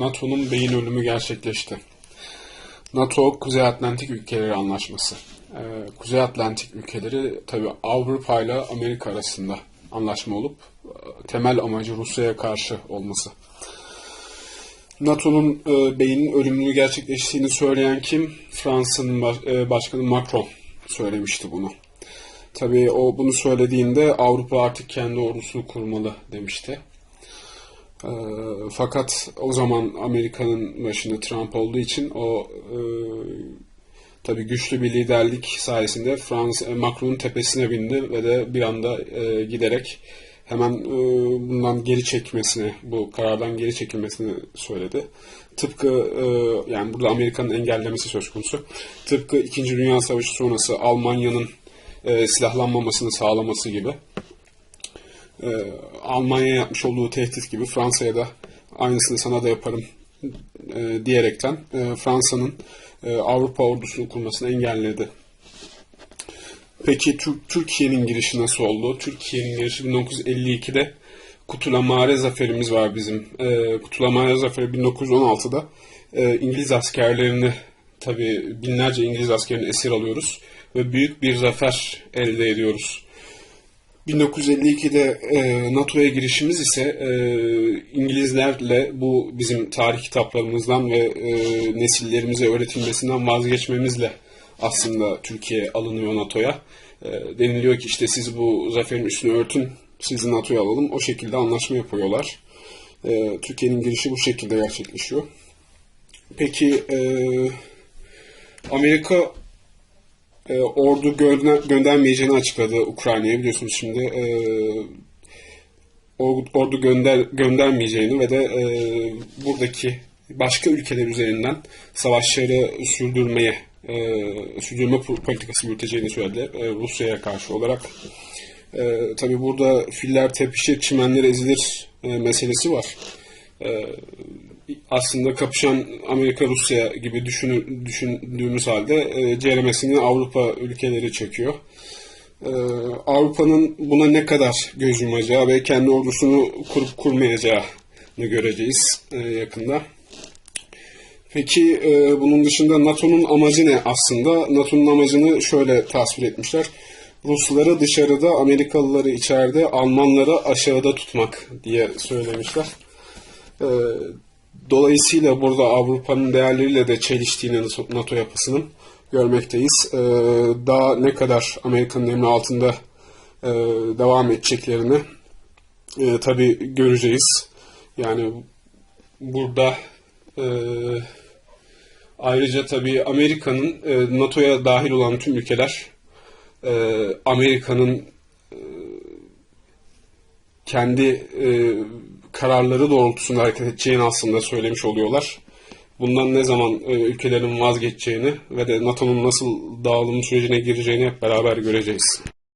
NATO'nun beyin ölümü gerçekleşti. NATO Kuzey Atlantik Ülkeleri Anlaşması. Ee, Kuzey Atlantik ülkeleri tabi Avrupa ile Amerika arasında anlaşma olup e, temel amacı Rusya'ya karşı olması. NATO'nun e, beynin ölümünü gerçekleştiğini söyleyen kim? Fransa'nın baş- e, başkanı Macron söylemişti bunu. Tabii o bunu söylediğinde Avrupa artık kendi ordusunu kurmalı demişti. Ee, fakat o zaman Amerika'nın başında Trump olduğu için o e, tabii güçlü bir liderlik sayesinde Fransa e, Macron'un tepesine bindi ve de bir anda e, giderek hemen e, bundan geri çekmesini, bu karardan geri çekilmesini söyledi. Tıpkı yani burada Amerika'nın engellemesi söz konusu. Tıpkı İkinci Dünya Savaşı sonrası Almanya'nın silahlanmamasını sağlaması gibi. E, Almanya yapmış olduğu tehdit gibi Fransa'ya da aynısını sana da yaparım e, diyerekten e, Fransa'nın e, Avrupa ordusunu kurmasını engelledi. Peki Tür- Türkiye'nin girişi nasıl oldu? Türkiye'nin girişi 1952'de Kutulamare zaferimiz var bizim. E, Kutulamare zaferi 1916'da e, İngiliz askerlerini tabii binlerce İngiliz askerini esir alıyoruz ve büyük bir zafer elde ediyoruz. 1952'de e, NATO'ya girişimiz ise e, İngilizlerle bu bizim tarih kitaplarımızdan ve e, nesillerimize öğretilmesinden vazgeçmemizle aslında Türkiye alınıyor NATO'ya. E, deniliyor ki işte siz bu zaferin üstünü örtün, sizi NATO'ya alalım. O şekilde anlaşma yapıyorlar. E, Türkiye'nin girişi bu şekilde gerçekleşiyor. Peki e, Amerika e, ordu gönder- göndermeyeceğini açıkladı Ukrayna'ya biliyorsunuz şimdi e, or- ordu gönder göndermeyeceğini ve de e, buradaki başka ülkeler üzerinden savaşları sürdürmeye e, sürdürme po- politikası yürüteceğini söyledi e, Rusya'ya karşı olarak. E, tabii burada filler tepişir, çimenler ezilir e, meselesi var aslında kapışan Amerika-Rusya gibi düşünü- düşündüğümüz halde e, ceremesini Avrupa ülkeleri çekiyor. E, Avrupa'nın buna ne kadar göz yumacağı ve kendi ordusunu kurup kurmayacağını göreceğiz e, yakında. Peki e, bunun dışında NATO'nun amacı ne aslında? NATO'nun amacını şöyle tasvir etmişler. Rusları dışarıda, Amerikalıları içeride, Almanları aşağıda tutmak diye söylemişler. E, Dolayısıyla burada Avrupa'nın değerleriyle de çeliştiğini NATO yapısının görmekteyiz. Ee, daha ne kadar Amerika'nın emri altında e, devam edeceklerini e, tabii göreceğiz. Yani burada e, ayrıca tabii Amerika'nın NATO'ya dahil olan tüm ülkeler Amerika'nın kendi kararları doğrultusunda hareket edeceğini aslında söylemiş oluyorlar. Bundan ne zaman e, ülkelerin vazgeçeceğini ve de NATO'nun nasıl dağılım sürecine gireceğini hep beraber göreceğiz.